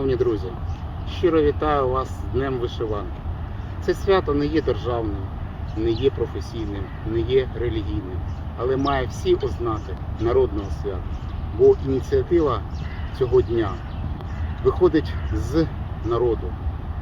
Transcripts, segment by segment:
Шановні друзі, щиро вітаю вас з Днем Вишиванки. Це свято не є державним, не є професійним, не є релігійним, але має всі ознаки народного свята. Бо ініціатива цього дня виходить з народу.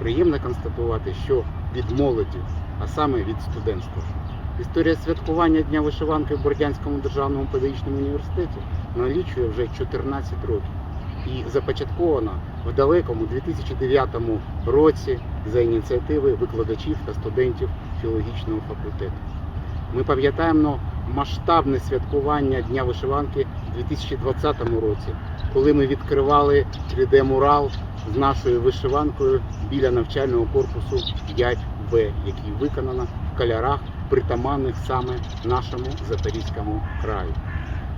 Приємно констатувати, що від молоді, а саме від студентства. Історія святкування Дня вишиванки в Бордянському державному педагогічному університеті налічує вже 14 років і започаткована в далекому 2009 році за ініціативи викладачів та студентів філологічного факультету. Ми пам'ятаємо масштабне святкування Дня вишиванки у 2020 році, коли ми відкривали 3D-мурал з нашою вишиванкою біля навчального корпусу 5Б, який виконано в кольорах, притаманних саме нашому Запорізькому краю.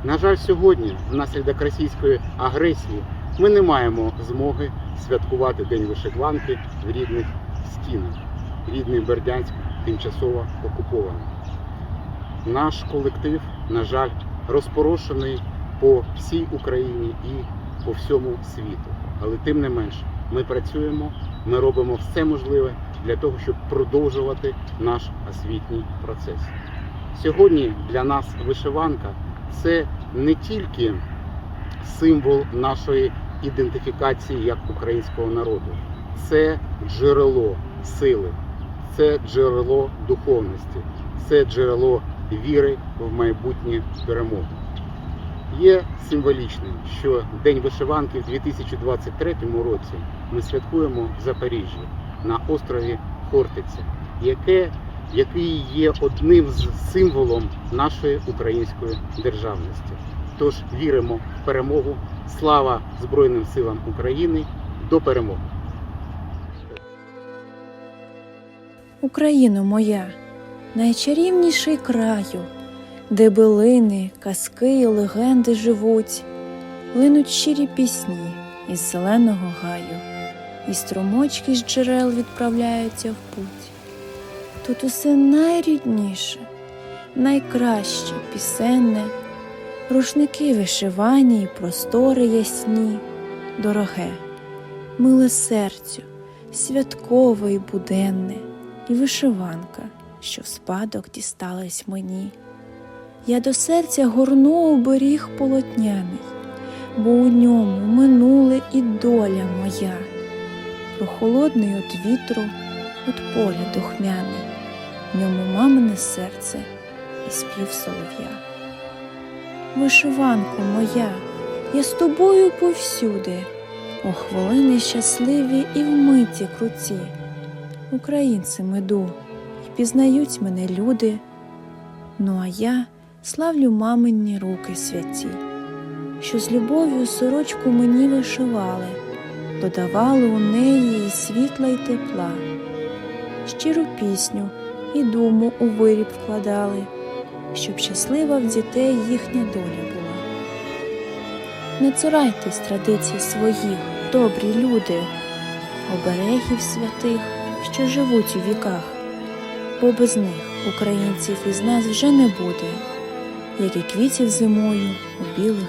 На жаль, сьогодні, внаслідок російської агресії, ми не маємо змоги святкувати День вишиванки в рідних стінах. Рідний Бердянськ тимчасово окупований. Наш колектив, на жаль, розпорошений по всій Україні і по всьому світу. Але тим не менш, ми працюємо, ми робимо все можливе для того, щоб продовжувати наш освітній процес. Сьогодні для нас вишиванка це не тільки символ нашої ідентифікації як українського народу, це джерело сили, це джерело духовності, це джерело віри в майбутнє перемогу. Є символічним, що День вишиванки в 2023 році ми святкуємо в Запоріжжі на острові Хортиця, яке, який є одним з символом нашої української державності. Тож віримо в перемогу. Слава Збройним силам України до перемоги! Україно моя, найчарівніший краю, де билини, казки і легенди живуть, линуть щирі пісні із зеленого гаю, і струмочки з джерел відправляються в путь. Тут усе найрідніше, найкраще пісенне, рушники вишивані і простори ясні, дороге, миле серцю, святкове і буденне. І вишиванка, що в спадок дісталась мені. Я до серця горну оберіг полотняний, бо у ньому минуле і доля моя, прохолодний от вітру, от поля духмяний, в ньому мамине серце і спів солов'я. Вишиванко моя, я з тобою повсюди, о хвилини щасливі і вмиті круті українцем іду, і пізнають мене люди. Ну а я славлю мамині руки святі, що з любов'ю сорочку мені вишивали, додавали у неї і світла й тепла, щиру пісню і думу у виріб вкладали, щоб щаслива в дітей їхня доля була. Не цурайтесь традицій своїх, добрі люди, оберегів святих що живуть у віках, бо без них українців із нас вже не буде, як і квітів зимою у білих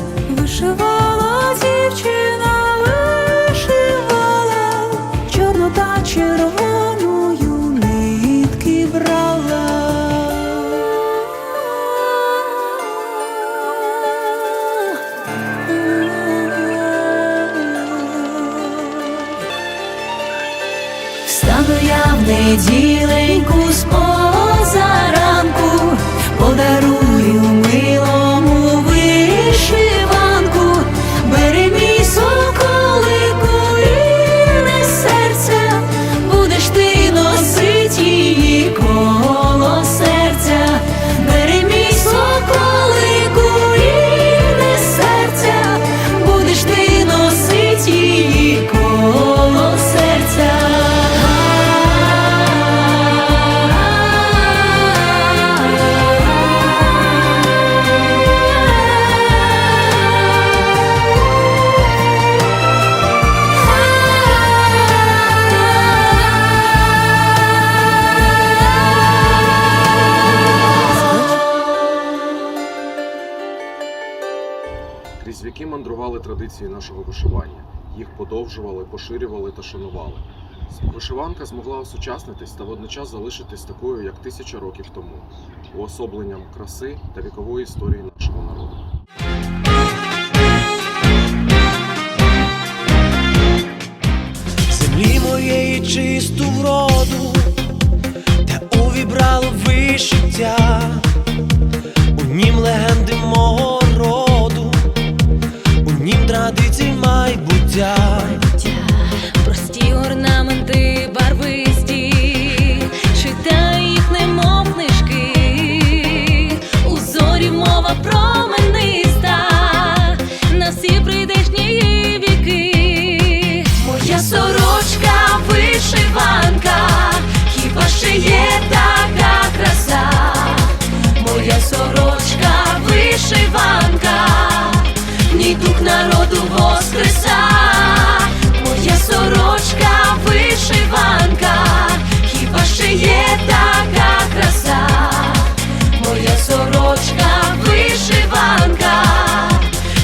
неділеньку з позаранку, подарую традиції нашого вишивання. Їх подовжували, поширювали та шанували. Вишиванка змогла осучаснитись та водночас залишитись такою, як тисяча років тому, уособленням краси та вікової історії нашого народу. землі моєї чисту вишиванка, в ній дух народу воскреса. Моя сорочка вишиванка, хіба ще є така краса? Моя сорочка вишиванка,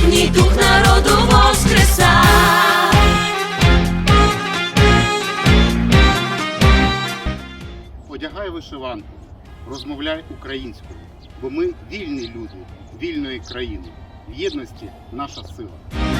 в ній дух народу воскреса. Одягай вишиванку, розмовляй українською, бо ми вільні люди, вільної країни. В єдності наша сила.